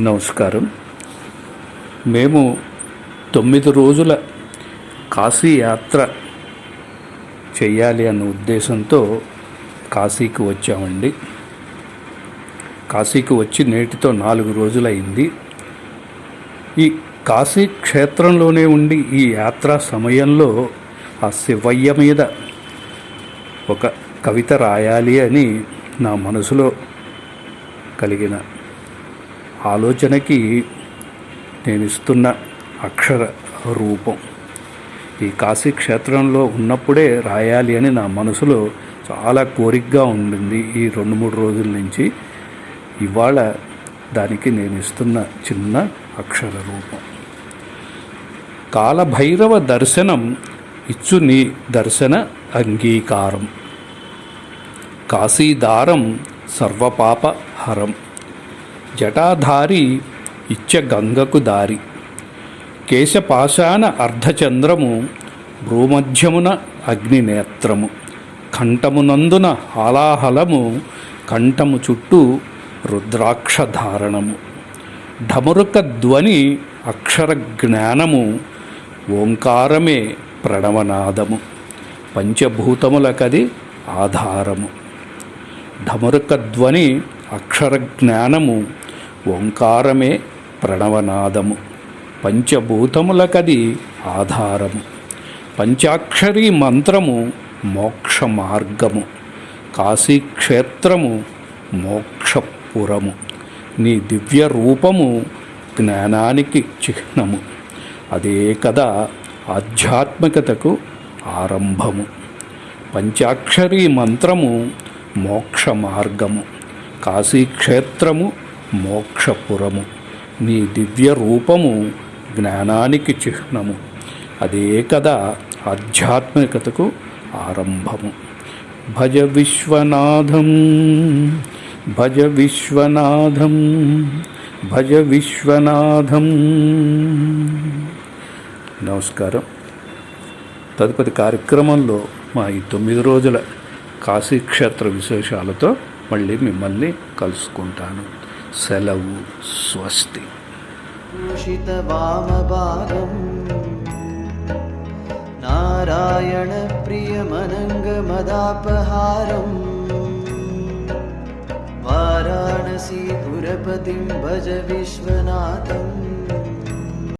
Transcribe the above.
నమస్కారం. మేము తొమ్మిది రోజుల కాశీ యాత్ర చేయాలి అన్న ఉద్దేశంతో కాశీకి వచ్చామండి. కాశీకి వచ్చి నేటితో నాలుగు రోజులైంది. ఈ కాశీ క్షేత్రంలోనే ఉండి ఈ యాత్ర సమయంలో ఆ శివయ్య మీద ఒక కవిత రాయాలి అని నా మనసులో కలిగిన ఆలోచనకి నేను ఇస్తున్న అక్షర రూపం. ఈ కాశీ క్షేత్రంలో ఉన్నప్పుడే రాయాలి అని నా మనసులో చాలా కోరికగా ఉండింది ఈ రెండు మూడు రోజుల నుంచి. ఇవాళ దానికి నేను ఇస్తున్న చిన్న అక్షర రూపం. కాలభైరవ దర్శనం ఇచ్చు నీ దర్శన అంగీకారం. కాశీదారం సర్వపాప హరం జటాధారి ఇచ్చగంగకు దారి. కేశపాశాన అర్ధచంద్రము భూమధ్యమున అగ్నినేత్రము. కంఠమునందున హాలాహలము కంఠము చుట్టూ రుద్రాక్షధారణము. ఢమరుక ధ్వని అక్షర జ్ఞానము ఓంకారమే ప్రణవనాదము. పంచభూతములకది ఆధారము. ఢమరుక ధ్వని అక్షర జ్ఞానము ఓంకారమే ప్రణవనాదము. పంచభూతములకది ఆధారము. పంచాక్షరీ మంత్రము మోక్ష మార్గము కాశీక్షేత్రము మోక్షపురము. నీ దివ్య రూపము జ్ఞానానికి చిహ్నము. అదే కదా ఆధ్యాత్మికతకు ఆరంభము. పంచాక్షరీ మంత్రము మోక్ష మార్గము కాశీక్షేత్రము మోక్షపురము. నీ దివ్య రూపము జ్ఞానానికి చిహ్నము. అదే కదా ఆధ్యాత్మికతకు ఆరంభము. భజ విశ్వనాథం భజ విశ్వనాథం భజ విశ్వనాథం. నమస్కారం. తదుపరి కార్యక్రమంలో మా ఈ తొమ్మిది రోజుల కాశీక్షేత్ర విశేషాలతో మళ్ళీ మిమ్మల్ని కలుసుకుంటాను. సెలవు స్వస్తి भूषितवामभागम् नारायणप्रियमनङ्गमदापहारम् वाराणसीपुरपतिं भज विश्वनाथम्